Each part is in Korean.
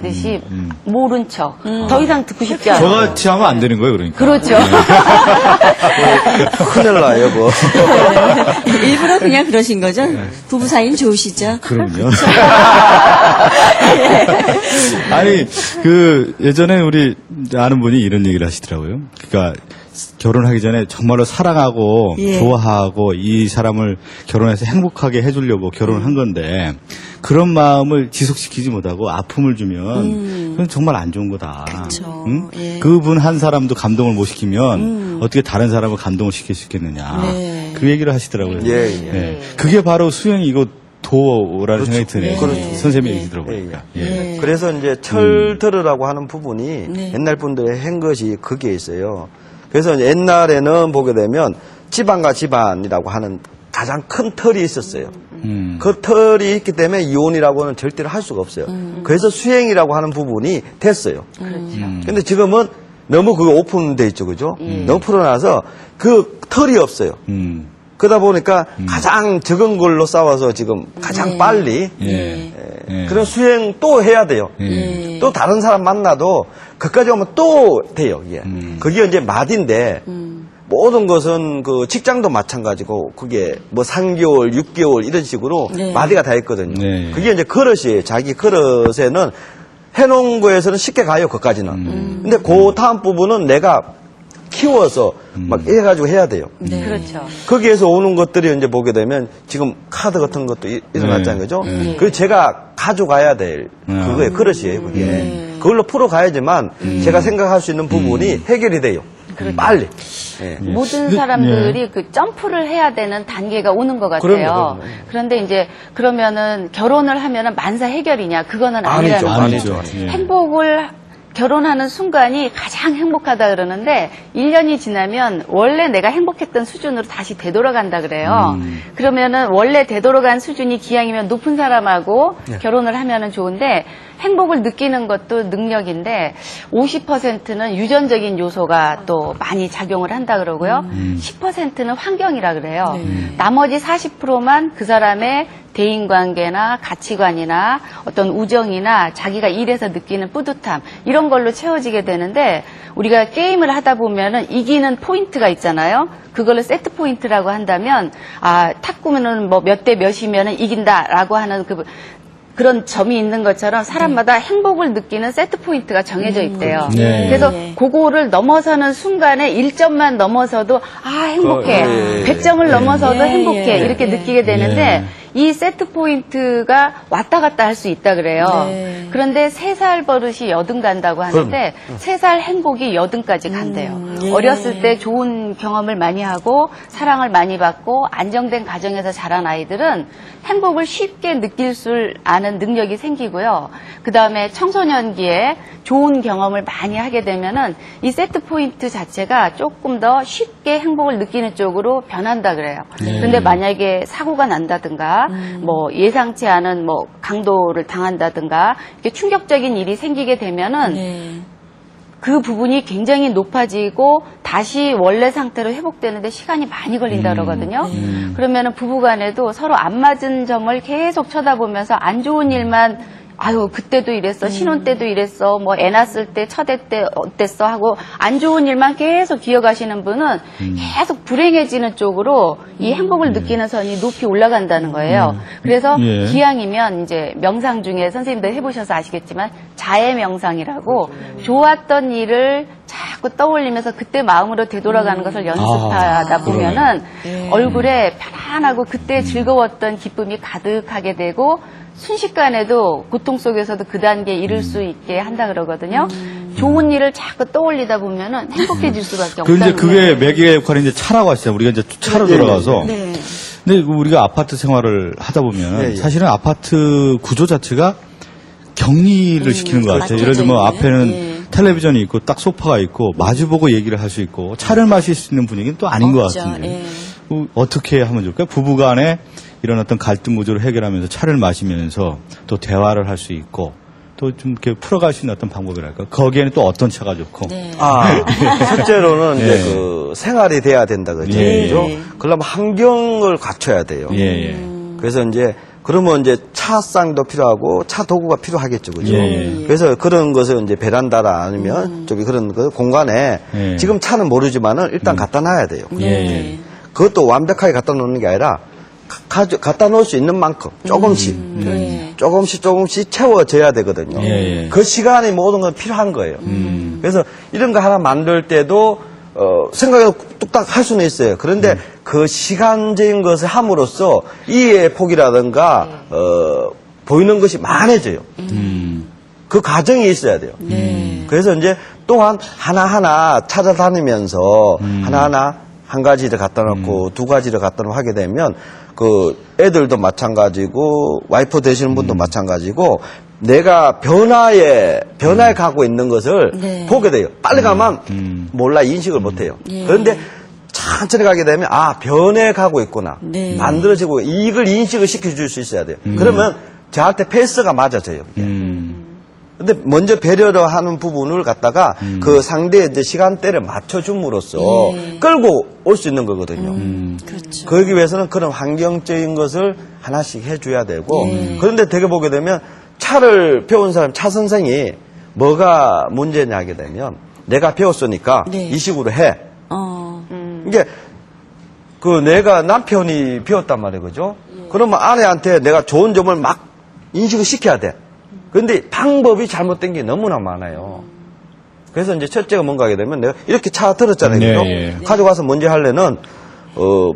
듯이 모른 척. 더 이상 듣고 싶지 않아요. 저같이 하면 안 되는 거예요, 그러니까. 그렇죠. 큰일 나요, 뭐. 일부러 그냥 그러신 거죠? 부부 사이는 좋으시죠? 그럼요. 아니, 그, 예전에 우리 아는 분이 이런 얘기를 하시더라고요. 그러니까, 결혼하기 전에 정말로 사랑하고, 예. 좋아하고, 이 사람을 결혼해서 행복하게 해주려고 결혼을 한 건데, 그런 마음을 지속시키지 못하고 아픔을 주면, 그건 정말 안 좋은 거다. 음. 그쵸. 응? 예. 음. 그분 한 사람도 감동을 못 시키면, 어떻게 다른 사람을 감동을 시킬 수 있겠느냐. 네. 그 얘기를 하시더라고요. 예, 예. 예. 그게 바로 수영이고 도라는 생각이 드네요. 그렇죠. 선생님 예, 얘기 들어보니까. 예, 예. 그래서 이제 철들으라고 하는 부분이 네. 옛날 분들이 한 것이 그게 있어요. 그래서 옛날에는 보게 되면 집안과 집안이라고 하는 가장 큰 틀이 있었어요. 음. 그 틀이 있기 때문에 이혼이라고는 절대로 할 수가 없어요. 그래서 수행이라고 하는 부분이 됐어요. 음. 근데 지금은 너무 그게 오픈돼 있죠, 그죠? 너무 풀어놔서 그 틀이 없어요. 음. 그러다 보니까 가장 적은 걸로 싸워서 지금 가장 빨리 예. 예. 그런 수행 또 해야 돼요. 예. 또 다른 사람 만나도 그까지 오면 또 돼요. 이게. 그게 이제 마디인데 모든 것은 그 직장도 마찬가지고 그게 뭐 3개월, 6개월 이런 식으로 네. 마디가 다 있거든요. 네. 그게 이제 그릇이에요. 자기 그릇에는 해놓은 거에서는 쉽게 가요. 그까지는. 근데 그 다음 부분은 내가 키워서 막 해가지고 해야 돼요. 네. 그렇죠. 거기에서 오는 것들이 이제 보게 되면 지금 카드 같은 것도 이- 일어났잖아요. 그죠? 네. 그 제가 가져가야 될 음. 그거의 그릇이에요. 그게. 네. 그걸로 풀어가야지만 제가 생각할 수 있는 부분이 해결이 돼요. 빨리. 예. 모든 근데- 사람들이 그 점프를 해야 되는 단계가 오는 것 같아요. 그럼요, 그럼요. 그런데 이제 그러면은 결혼을 하면은 만사 해결이냐 그거는 아니라는 아니죠, 거죠. 아니죠. 예. 행복을 결혼하는 순간이 가장 행복하다 그러는데 1년이 지나면 원래 내가 행복했던 수준으로 다시 되돌아간다 그래요. 음. 그러면은 원래 되돌아간 수준이 기왕이면 높은 사람하고 네. 결혼을 하면은 좋은데 행복을 느끼는 것도 능력인데 50%는 유전적인 요소가 또 많이 작용을 한다 그러고요. 10%는 환경이라 그래요. 나머지 40%만 그 사람의 대인 관계나 가치관이나 어떤 우정이나 자기가 일해서 느끼는 뿌듯함 이런 걸로 채워지게 되는데 우리가 게임을 하다 보면은 이기는 포인트가 있잖아요. 그걸로 세트 포인트라고 한다면 아 탁구면은 뭐 몇 대 몇이면은 이긴다라고 하는 그 그런 점이 있는 것처럼 사람마다 행복을 느끼는 세트 포인트가 정해져 있대요. 네. 그래서 네. 그거를 넘어서는 순간에 1점만 넘어서도 아 행복해. 그, 예, 예. 100점을 넘어서도 예, 행복해. 예, 이렇게 예. 느끼게 되는데 예. 이 세트 포인트가 왔다 갔다 할 수 있다 그래요. 네. 그런데 세 살 버릇이 여든 간다고 하는데 세 살 행복이 여든까지 간대요. 음, 예. 어렸을 때 좋은 경험을 많이 하고 사랑을 많이 받고 안정된 가정에서 자란 아이들은 행복을 쉽게 느낄 줄 아는 능력이 생기고요. 그 다음에 청소년기에 좋은 경험을 많이 하게 되면은 이 세트 포인트 자체가 조금 더 쉽게 행복을 느끼는 쪽으로 변한다 그래요. 네. 근데 만약에 사고가 난다든가 뭐 예상치 않은 뭐 강도를 당한다든가 이렇게 충격적인 일이 생기게 되면은 네. 그 부분이 굉장히 높아지고 다시 원래 상태로 회복되는데 시간이 많이 걸린다 그러거든요. 그러면은 부부간에도 서로 안 맞은 점을 계속 쳐다보면서 안 좋은 일만 아유 그때도 이랬어 신혼 때도 이랬어 뭐 애 낳았을 때첫애때 어땠어? 하고 안 좋은 일만 계속 기억하시는 분은 계속 불행해지는 쪽으로 이 행복을 느끼는 선이 높이 올라간다는 거예요. 그래서 예. 기왕이면 이제 명상 중에 선생님들 해보셔서 아시겠지만 자해 명상이라고 좋았던 일을 자꾸 떠올리면서 그때 마음으로 되돌아가는 것을 연습하다 아, 보면은 네. 얼굴에 편안하고 그때 즐거웠던 기쁨이 가득하게 되고 순식간에도 고통 속에서도 그 단계에 이를 수 있게 한다 그러거든요. 좋은 일을 자꾸 떠올리다 보면은 행복해질 수밖에 그 없다는 이제 그게. 매개의 역할이 이제 차라고 하시잖아요. 우리가 이제 차로 예, 예, 돌아가서. 네. 근데 우리가 아파트 생활을 하다 보면 예, 예. 사실은 아파트 구조 자체가 격리를 시키는 것 같아요. 예를 들면 맞춰져 앞에는 있네요. 예. 텔레비전이 있고 딱 소파가 있고 마주보고 얘기를 할 수 있고 차를 마실 수 있는 분위기는 또 아닌 것 없죠. 같은데 예. 어, 어떻게 하면 좋을까요? 부부간에 이런 어떤 갈등 구조를 해결하면서 차를 마시면서 또 대화를 할 수 있고 또 좀 이렇게 풀어갈 수 있는 어떤 방법이랄까 거기에는 또 어떤 차가 좋고 네. 아, 실제로는 예. 이제 그 생활이 돼야 된다 그죠? 예? 예. 그러면 환경을 갖춰야 돼요. 예, 예. 그래서 이제 그러면 이제 차쌍도 필요하고 차 도구가 필요하겠죠, 그죠? 예, 예. 그래서 그런 것을 이제 베란다라 아니면 저기 그런 그 공간에 예. 지금 차는 모르지만은 일단 갖다 놔야 돼요. 예, 예. 그것도 완벽하게 갖다 놓는 게 아니라 가, 져 갖다 놓을 수 있는 만큼 조금씩 네. 조금씩 조금씩 채워져야 되거든요. 예, 예. 그 시간이 모든 건 필요한 거예요. 그래서 이런 거 하나 만들 때도 어, 생각해도 뚝딱 할 수는 있어요. 그런데 그 시간적인 것을 함으로써 이해의 폭이라든가 어, 보이는 것이 많아져요. 음. 그 과정이 있어야 돼요. 그래서 이제 또한 하나하나 찾아다니면서 하나하나 한 가지를 갖다 놓고 두 가지를 갖다 놓고 하게 되면 그 애들도 마찬가지고 와이프 되시는 분도 마찬가지고 내가 변화에 변화에 가고 있는 것을 네. 보게 돼요. 빨리 가면 음. 몰라 인식을 못 해요. 예. 그런데 천천히 가게 되면 아 변해 가고 있구나 네. 만들어지고 이걸 인식을 시켜줄 수 있어야 돼요. 그러면 저한테 페이스가 맞아져요. 그게. 음. 근데 먼저 배려를 하는 부분을 갖다가 그 상대의 이제 시간대를 맞춰줌으로써 예. 끌고 올 수 있는 거거든요. 그렇죠. 그러기 위해서는 그런 환경적인 것을 하나씩 해줘야 되고 예. 그런데 되게 보게 되면 차를 배운 사람 차 선생이 뭐가 문제냐 하게 되면 내가 배웠으니까 네. 이 식으로 해. 어. 이게 그 내가 남편이 배웠단 말이에요, 그죠? 그러면 아내한테 내가 좋은 점을 막 인식을 시켜야 돼. 그런데 방법이 잘못된 게 너무나 많아요. 그래서 이제 첫째가 뭔가 하게 되면 내가 이렇게 차 들었잖아요, 네, 그죠? 예. 가져가서 먼저 하려는 어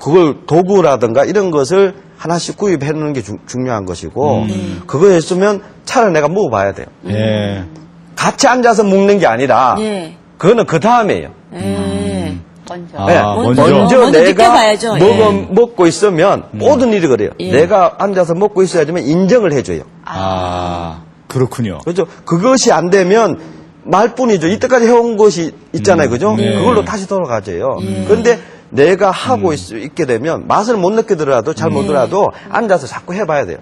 그걸 도구라든가 이런 것을 하나씩 구입해 놓는 게 중- 중요한 것이고 그거 했으면 차를 내가 먹어봐야 돼요. 예. 같이 앉아서 먹는 게 아니라 예. 그거는 그 다음에요. 예. 먼저. 아, 네. 먼저. 먼저, 먼저 내가 느껴봐야죠. 먹어, 예. 먹고 있으면 모든 일이 그래요. 예. 내가 앉아서 먹고 있어야지만 인정을 해줘요. 아, 그렇군요. 그렇죠? 그것이 안 되면 말뿐이죠. 이때까지 해온 것이 있잖아요. 그죠? 네. 그걸로 다시 돌아가져요. 그런데 내가 하고 있, 게 되면 맛을 못 느끼더라도 잘 못하더라도 앉아서 자꾸 해봐야 돼요.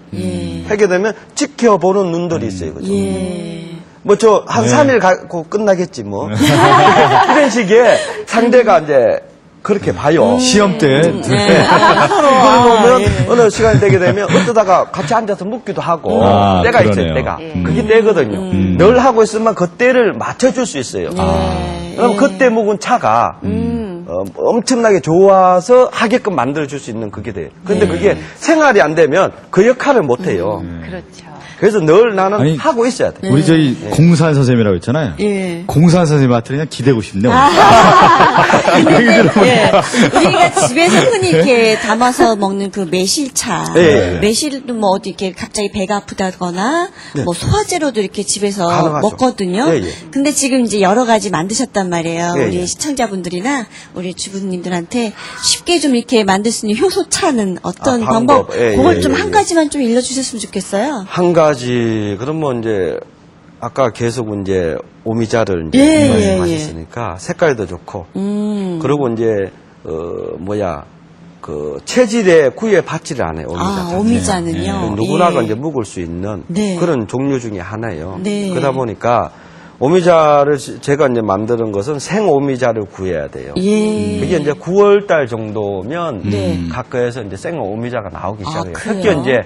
하게 되면 지켜보는 눈들이 있어요. 그죠? 예. 뭐저 한 네. 삼 3일 가고 끝나겠지 뭐. 이런 식의 상대가 이제 그렇게 봐요. 시험 때. 네. 그러면 예. 어느 시간이 되게 되면 어쩌다가 같이 앉아서 묵기도 하고 아, 때가 있어요 그러네요. 때가 예. 그게 때거든요 늘 하고 있으면 그 때를 맞춰줄 수 있어요 예. 그럼 그때 묵은 차가 어, 엄청나게 좋아서 하게끔 만들어줄 수 있는 그게 돼요. 근데 그게 생활이 안 되면 그 역할을 못 해요. 그렇죠. 그래서 늘 나는 아니, 하고 있어야 돼 우리 저희 공산 선생님이라고 했잖아요. 예. 공산 선생님한테 그냥 기대고 싶네요. 얘기 들어보니까. 예. 우리가 집에서 흔히 이렇게 담아서 먹는 그 매실차. 예, 예. 매실도 뭐 어디 이렇게 갑자기 배가 아프다거나 뭐 소화제로도 이렇게 집에서 가능하죠. 먹거든요. 예, 예. 근데 지금 이제 여러 가지 만드셨단 말이에요. 예, 우리 예. 시청자분들이나 우리 주부님들한테 쉽게 좀 이렇게 만들 수 있는 효소차는 어떤 아, 방법, 방법. 예, 그걸 예, 좀 예, 한 예. 가지만 좀 일러주셨으면 좋겠어요. 한가 지 그러면 이제 아까 계속 이제 오미자를 이제 예, 말씀하셨으니까 색깔도 좋고 음. 그리고 이제 어 뭐야 그 체질에 구애 받지를 않아요 오미자. 아. 오미자는요. 그 누구나가 예. 이제 묵을 수 있는 네. 그런 종류 중에 하나예요. 네. 그러다 보니까 오미자를 지- 제가 이제 만드는 것은 생 오미자를 구해야 돼요. 예. 그게 이제 9월 달 정도면 네. 가까이서 이제 생 오미자가 나오기 아, 시작해요. 특히 이제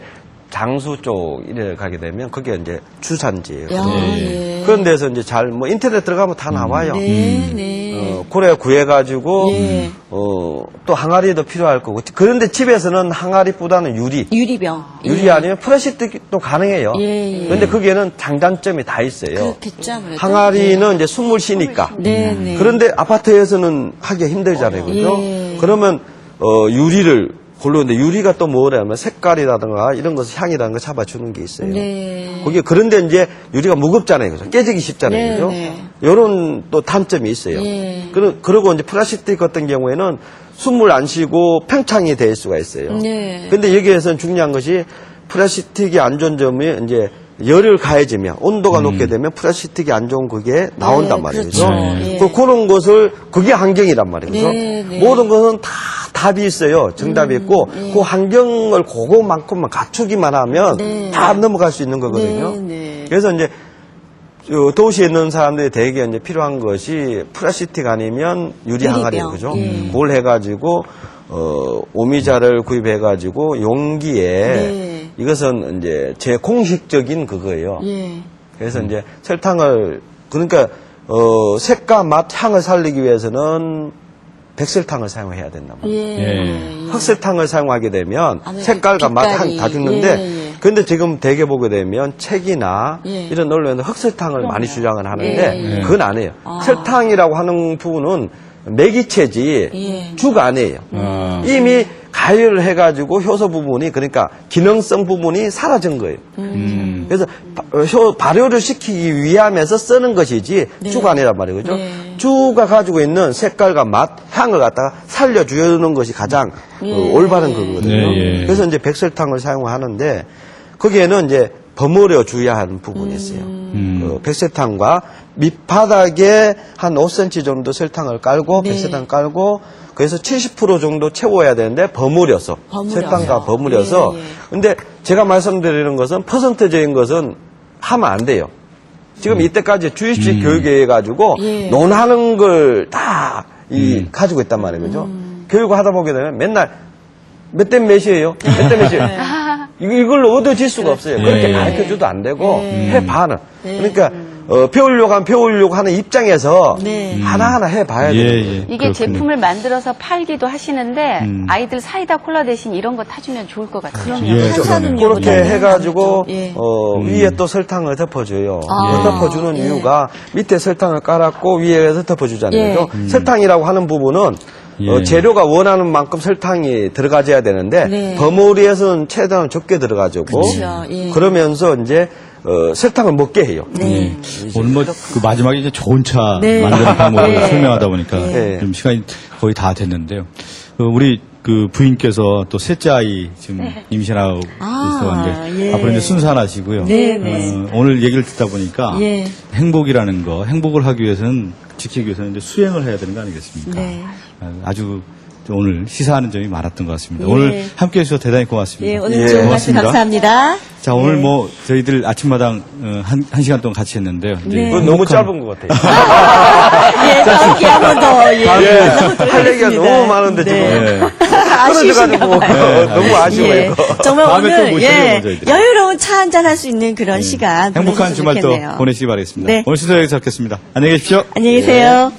장수 쪽 이래 가게 되면 그게 이제 주산지예요. 야, 예. 그런 데서 이제 잘 뭐 인터넷 들어가면 다 나와요. 네, 네. 어, 고래 구해가지고 예. 어, 또 항아리도 필요할 거고 그런데 집에서는 항아리보다는 유리 유리병. 유리 아니면 플라스틱도 가능해요. 예, 예. 그런데 거기에는 장단점이 다 있어요. 그렇겠죠, 아무래도. 항아리는 이제 숨을 쉬니까. 네, 네. 그런데 아파트에서는 하기가 힘들잖아요. 그죠? 예. 그러면 어, 유리를 고르는데 유리가 또 뭐냐면 색깔이라든가 이런 것을 향이라는 걸 잡아주는 게 있어요. 네. 거기 그런데 이제 유리가 무겁잖아요. 그죠? 깨지기 쉽잖아요. 네, 그죠? 네. 요런 또 단점이 있어요. 예. 그러, 그리고 이제 플라스틱 같은 경우에는 숨을 안 쉬고 팽창이 될 수가 있어요. 네. 근데 여기에서는 중요한 것이 플라스틱이 안 좋은 점이 이제 열을 가해지면 온도가 높게 되면 플라스틱이 안 좋은 그게 나온단 네, 말이에요. 그렇죠. 예. 그 그런 것을 그게 환경이란 말이에요. 그죠? 네, 네. 모든 것은 다 답이 있어요. 정답이 있고 그 환경을 그거만큼만 갖추기만 하면 네. 다 넘어갈 수 있는 거거든요. 네, 네. 그래서 이제 저 도시에 있는 사람들이 대개 이제 필요한 것이 플라스틱 아니면 유리. 항아리 그죠? 예. 그걸 해가지고 어, 오미자를 구입해가지고 용기에 네. 이것은 이제 제 공식적인 그거예요. 예. 그래서 이제 설탕을 그러니까 어, 색과 맛, 향을 살리기 위해서는 백설탕을 사용해야 된단 말이에요. 예. 예. 흑설탕을 사용하게 되면 아무래도 색깔과 맛, 빛깔이. 향다 죽는데 예, 예. 근데 지금 대개 보게 되면 책이나 예. 이런 언론에는 흑설탕을 많이 주장을 하는데 예, 예. 그건 아니에요. 아. 설탕이라고 하는 부분은 매기체지 예. 죽 아니에요. 아. 이미 가열을 해가지고 효소 부분이 그러니까 기능성 부분이 사라진 거예요. 음. 그래서 바- 어, 효, 발효를 시키기 위함에서 쓰는 것이지 쭉 아니란 말이에요. 그죠? 네. 쭈가 가지고 있는 색깔과 맛, 향을 갖다가 살려주는 것이 가장 어, 예. 올바른 거거든요. 네, 예. 그래서 이제 백설탕을 사용하는데 거기에는 이제 버무려 줘야 하는 부분이 있어요. 음. 그 백설탕과 밑바닥에 한 5cm 정도 설탕을 깔고 네. 백설탕 깔고 그래서 70% 정도 채워야 되는데 버무려서 버무려서. 설탕과 버무려서 예, 예. 근데 제가 말씀드리는 것은 퍼센트적인 것은 하면 안 돼요. 지금 이때까지 주입식 교육에 가지고 예. 논하는 걸 다 이 가지고 있단 말이에요. 그죠? 교육을 하다 보게 되면 맨날 몇 대 몇이에요? 몇 대 몇이에요? 이거- 이걸로 얻어질 수가 없어요. 그렇게 예. 가르쳐줘도 안 되고 예. 해봐는. 네. 그러니까 어, 배우려고 하면 배우려고 하는 입장에서 네. 하나하나 해봐야 예, 돼요. 예. 이게 그렇군요. 제품을 만들어서 팔기도 하시는데 음. 아이들 사이다 콜라 대신 이런 거 타주면 좋을 것 같아요. 예, 탄산음료 그렇게 해가지고 예. 어, 위에 또 설탕을 덮어줘요. 아. 그 덮어주는 예. 이유가 밑에 설탕을 깔았고 위에서 덮어주잖아요. 예. 그죠? 설탕이라고 하는 부분은 예. 어, 재료가 원하는 만큼 설탕이 들어가줘야 되는데 네. 버무리에서는 최대한 적게 들어가지고 그쵸, 예. 그러면서 이제 어, 설탕을 먹게 해요. 네. 오늘 뭐 그 마지막에 이제 좋은 차 네. 만드는 방법을 네. 설명하다 보니까 네. 좀 시간이 거의 다 됐는데요. 그 우리 그 부인께서 또 셋째 아이 지금 임신하고 아, 있었는데 예. 앞으로 이제 순산하시고요. 네, 네. 어, 오늘 얘기를 듣다 보니까 예. 행복이라는 거, 행복을 하기 위해서는 지키기 위해서는 이제 수행을 해야 되는 거 아니겠습니까? 네. 아, 아주 오늘 시사하는 점이 많았던 것 같습니다. 예. 오늘 함께 해주셔서 대단히 고맙습니다. 예, 오늘 예, 좋은 말씀 고맙습니다. 감사합니다. 자, 오늘 네. 뭐 저희들 아침마당 어, 한, 한 시간 동안 같이 했는데요. 이제 네. 그건 너무 짧은 것 같아요. 예, 다음 기회 한번 더, 예. 예, 할 얘기가. 너무 많은데 지금. 네. 네. 끊어져가지고 아쉬우신가봐요. 너무 아쉬워요. 예, 정말 다음에 또 오늘 모시죠, 예. 여유로운 차 한잔 할 수 있는 그런 시간 행복한 보내셨으면 주말 또 좋겠네요. 보내시기 바라겠습니다. 네. 오늘 시도 여기서 뵙겠습니다. 안녕히 계십시오. 안녕히 계세요.